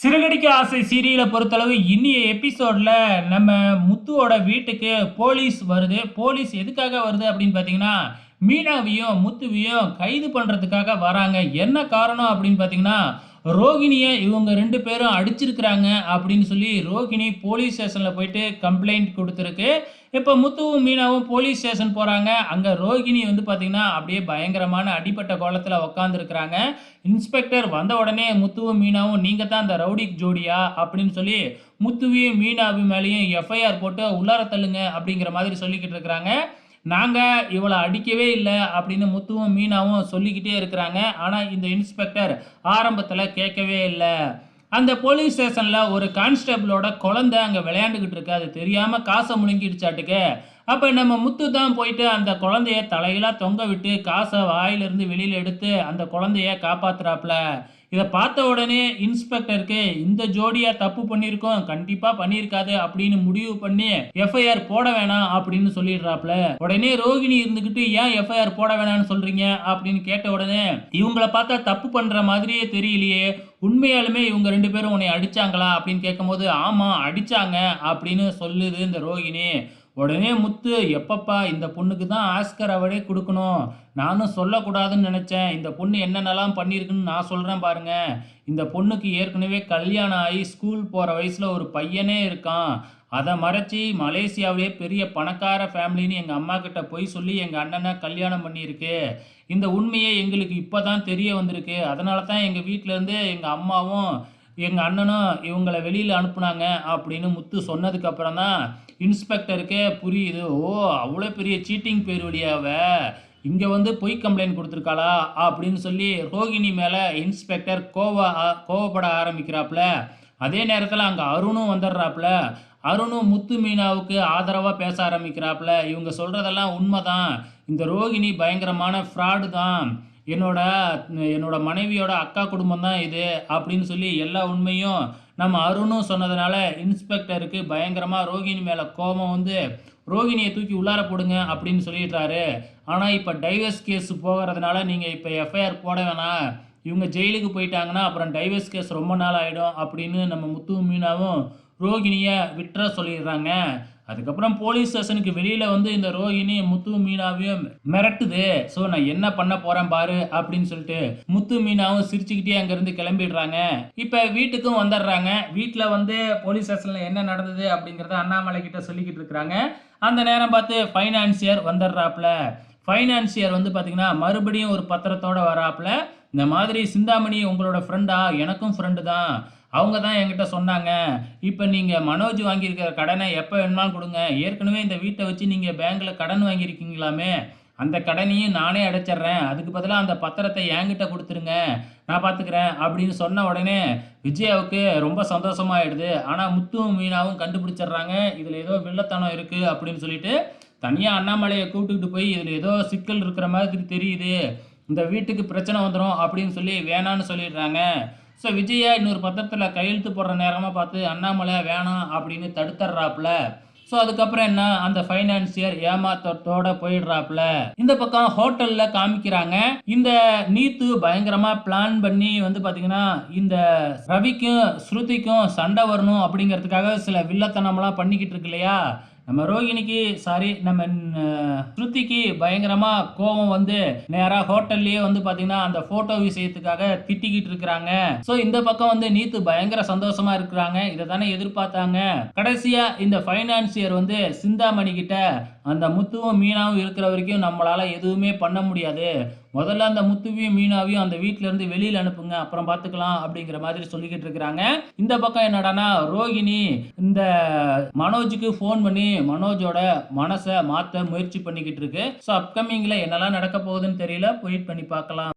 சிறுகடிக்க ஆசை சீரியலை பொறுத்தளவு இன்னிய எபிசோட்ல நம்ம முத்துவோட வீட்டுக்கு போலீஸ் வருது. போலீஸ் எதுக்காக வருது அப்படின்னு பார்த்தீங்கன்னா மீனாவையும் முத்துவையும் கைது பண்ணுறதுக்காக வராங்க. என்ன காரணம் அப்படின்னு பார்த்தீங்கன்னா ரோகிணியை இவங்க ரெண்டு பேரும் அடிச்சிருக்கிறாங்க அப்படின்னு சொல்லி ரோகிணி போலீஸ் ஸ்டேஷனில் போயிட்டு கம்ப்ளைண்ட் கொடுத்துருக்கு. இப்போ முத்துவும் மீனாவும் போலீஸ் ஸ்டேஷன் போகிறாங்க அங்கே ரோகிணி வந்து பார்த்திங்கன்னா அப்படியே பயங்கரமான அடிப்பட்ட கோலத்தில் உக்காந்துருக்குறாங்க. இன்ஸ்பெக்டர் வந்த உடனே முத்துவும் மீனாவும் நீங்கள் தான் அந்த ரவுடி ஜோடியா? அப்படின்னு சொல்லி முத்துவையும் மீனாவும் மேலேயும் எஃப்ஐஆர் போட்டு உள்ளார தள்ளுங்க அப்படிங்கிற மாதிரி சொல்லிக்கிட்டு இருக்கிறாங்க. நாங்கள் இவளை அடிக்கவே இல்லை அப்படின்னு முத்துவும் மீனாவும் சொல்லிக்கிட்டே இருக்கிறாங்க. ஆனால் இந்த இன்ஸ்பெக்டர் ஆரம்பத்தில் கேட்கவே இல்லை. அந்த போலீஸ் ஸ்டேஷனில் ஒரு கான்ஸ்டபிளோட குழந்தை அங்கே விளையாண்டுக்கிட்டு இருக்கு. அது தெரியாமல் காசை முழுங்கிடுச்சாட்டுக்கு. அப்போ நம்ம முத்து தான் போயிட்டு அந்த குழந்தைய தலையிலாக தொங்க விட்டு காசை வாயிலிருந்து வெளியில் எடுத்து அந்த குழந்தைய காப்பாத்துறாப்புல. இதை பார்த்த உடனே இன்ஸ்பெக்டருக்கு இந்த ஜோடியா தப்பு பண்ணியிருக்கோம் கண்டிப்பா பண்ணியிருக்காது அப்படின்னு முடிவு பண்ணி எஃப்ஐஆர் போட வேணாம் அப்படின்னு சொல்லிடுறாப்ல. உடனே ரோகிணி இருந்துகிட்டு ஏன் எஃப்ஐஆர் போட வேணாம்னு சொல்றீங்க? அப்படின்னு கேட்ட உடனே இவங்கள பார்த்தா தப்பு பண்ற மாதிரியே தெரியலையே. உண்மையாலுமே இவங்க ரெண்டு பேரும் உன்னை அடிச்சாங்களா? அப்படின்னு கேட்கும்போது ஆமா அடிச்சாங்க அப்படின்னு சொல்லுது இந்த ரோகிணி. உடனே முத்து எப்பப்பா இந்த பொண்ணுக்கு தான் ஆஸ்கர் அவார்டே கொடுக்கணும். நானும் சொல்லக்கூடாதுன்னு நினச்சேன். இந்த பொண்ணு என்னென்னலாம் பண்ணியிருக்குன்னு நான் சொல்கிறேன் பாருங்க. இந்த பொண்ணுக்கு ஏற்கனவே கல்யாணம் ஆகி ஸ்கூல் போகிற வயசில் ஒரு பையனே இருக்கான். அதை மறைச்சி மலேசியாவிலே பெரிய பணக்கார ஃபேமிலின்னு எங்கள் அம்மா கிட்ட போய் சொல்லி எங்கள் அண்ணனை கல்யாணம் பண்ணியிருக்கு. இந்த உண்மையே எங்களுக்கு இப்போ தான் தெரிய வந்திருக்கு. அதனால தான் எங்கள் வீட்டிலேருந்து எங்கள் அம்மாவும் எங்கள் அண்ணனும் இவங்களை வெளியில் அனுப்புனாங்க அப்படின்னு முத்து சொன்னதுக்கப்புறம் தான் இன்ஸ்பெக்டருக்கே புரியுது. ஓ அவ்வளோ பெரிய சீட்டிங் பேருவடியாவ இங்கே வந்து பொய் கம்ப்ளைண்ட் கொடுத்துருக்காளா அப்படின்னு சொல்லி ரோகிணி மேலே இன்ஸ்பெக்டர் கோவ கோவப்பட ஆரம்பிக்கிறாப்புல. அதே நேரத்தில் அங்கே அருணும் வந்துடுறாப்புல. அருணும் முத்து மீனாவுக்கு ஆதரவாக பேச ஆரம்பிக்கிறாப்புல. இவங்க சொல்கிறதெல்லாம் உண்மைதான். இந்த ரோகிணி பயங்கரமான ஃப்ராடு தான். என்னோட என்னோட மனைவியோட அக்கா குடும்பம் தான் இது அப்படின்னு சொல்லி எல்லா உண்மையும் நம்ம அருணும் சொன்னதுனால இன்ஸ்பெக்டருக்கு பயங்கரமாக ரோகிணி மேலே கோபம் வந்து ரோகிணியை தூக்கி உள்ளார போடுங்க அப்படின்னு சொல்லிடுறாரு. ஆனால் இப்போ டைவர்ஸ் கேஸ் போகிறதுனால நீங்கள் இப்போ எஃப்ஐஆர் போட வேணாம். இவங்க ஜெயிலுக்கு போயிட்டாங்கன்னா அப்புறம் டைவர்ஸ் கேஸ் ரொம்ப நாள் ஆகிடும் அப்படின்னு நம்ம முத்து மீனாவும் ரோகிணியை விட்டுற சொல்லிடுறாங்க. அதுக்கப்புறம் போலீஸ் ஸ்டேஷனுக்கு வெளியில் வந்து இந்த ரோஹிணி முத்து மீனாவையும் மிரட்டுது. ஸோ நான் என்ன பண்ண போகிறேன் பாரு அப்படின்னு சொல்லிட்டு முத்து மீனாவும் சிரிச்சுக்கிட்டே அங்கேருந்து கிளம்பிடுறாங்க. இப்போ வீட்டுக்கும் வந்துடுறாங்க. வீட்டில் வந்து போலீஸ் ஸ்டேஷனில் என்ன நடந்தது அப்படிங்கிறத அண்ணாமலை கிட்ட சொல்லிக்கிட்டு இருக்கிறாங்க. அந்த நேரம் பார்த்து ஃபைனான்சியர் வந்துடுறாப்புல. ஃபைனான்சியர் வந்து பார்த்திங்கன்னா மறுபடியும் ஒரு பத்திரத்தோடு வராப்புல. இந்த மாதிரி சிந்தாமணி உங்களோட ஃப்ரெண்டா எனக்கும் ஃப்ரெண்டு தான். அவங்க தான் என்கிட்ட சொன்னாங்க. இப்போ நீங்கள் மனோஜ் வாங்கியிருக்கிற கடனை எப்போ வேணுமாலும் கொடுங்க. ஏற்கனவே இந்த வீட்டை வச்சு நீங்கள் பேங்க்கில் கடன் வாங்கியிருக்கீங்களாமே. அந்த கடனையும் நானே அடைச்சிட்றேன். அதுக்கு பதிலாக அந்த பத்திரத்தை என்கிட்ட கொடுத்துருங்க. நான் பார்த்துக்கிறேன் அப்படின்னு சொன்ன உடனே விஜயாவுக்கு ரொம்ப சந்தோஷமாயிடுது. ஆனால் முத்துவும் மீனாவும் கண்டுபிடிச்சிடுறாங்க. இதில் ஏதோ வில்லத்தனம் இருக்குது அப்படின்னு சொல்லிட்டு தனியாக அண்ணாமலையை கூப்பிட்டுக்கிட்டு போய் இதில் ஏதோ சிக்கல் இருக்கிற மாதிரி தெரியுது. இந்த வீட்டுக்கு பிரச்சனை வந்துடும் அப்படின்னு சொல்லி வேணான்னு சொல்லிடுறாங்க. ஸோ விஜயா இன்னொரு பத்திரத்தில் கையெழுத்து போடுற நேரமாக பார்த்து அண்ணாமலை வேணாம் அப்படின்னு தடுத்துட்றாப்புல ஸோ அதுக்கப்புறம் என்ன? அந்த ஃபைனான்சியர் ஏமாத்தோட போயிடுறாப்புல. இந்த பக்கம் ஹோட்டலில் காமிக்கிறாங்க. இந்த நீத்து பயங்கரமாக பிளான் பண்ணி வந்து பார்த்தீங்கன்னா இந்த ரவிக்கும் ஸ்ருதிக்கும் சண்டை வரணும் அப்படிங்கிறதுக்காக சில வில்லத்தனம்லாம் பண்ணிக்கிட்டு இருக்கு இல்லையா? நம்ம ரோகிணிக்கு சாரி நம்ம ஸ்ருதிக்கு பயங்கரமாக கோபம் வந்து நேராக ஹோட்டல்லையே வந்து பார்த்தீங்கன்னா அந்த ஃபோட்டோ விஷயத்துக்காக திட்டிக்கிட்டு இருக்கிறாங்க. ஸோ இந்த பக்கம் வந்து நீத்து பயங்கர சந்தோஷமா இருக்கிறாங்க. இதை தானே எதிர்பார்த்தாங்க. கடைசியா இந்த ஃபைனான்சியர் வந்து சிந்தாமணி கிட்ட அந்த முத்துவும் மீனாவும் இருக்கிற வரைக்கும் நம்மளால் எதுவுமே பண்ண முடியாது. முதல்ல அந்த முத்துவையும் மீனாவையும் அந்த வீட்டிலேருந்து இருந்து அனுப்புங்க அப்புறம் பார்த்துக்கலாம் அப்படிங்கிற மாதிரி சொல்லிக்கிட்டு இருக்கிறாங்க. இந்த பக்கம் என்னடானா ரோகிணி இந்த மனோஜுக்கு ஃபோன் பண்ணி மனோஜோட மனசை மாற்ற முயற்சி பண்ணிக்கிட்டு இருக்கு. ஸோ அப்கமிங்கில் என்னெல்லாம் நடக்க போகுதுன்னு தெரியல வெயிட் பண்ணி பார்க்கலாம்.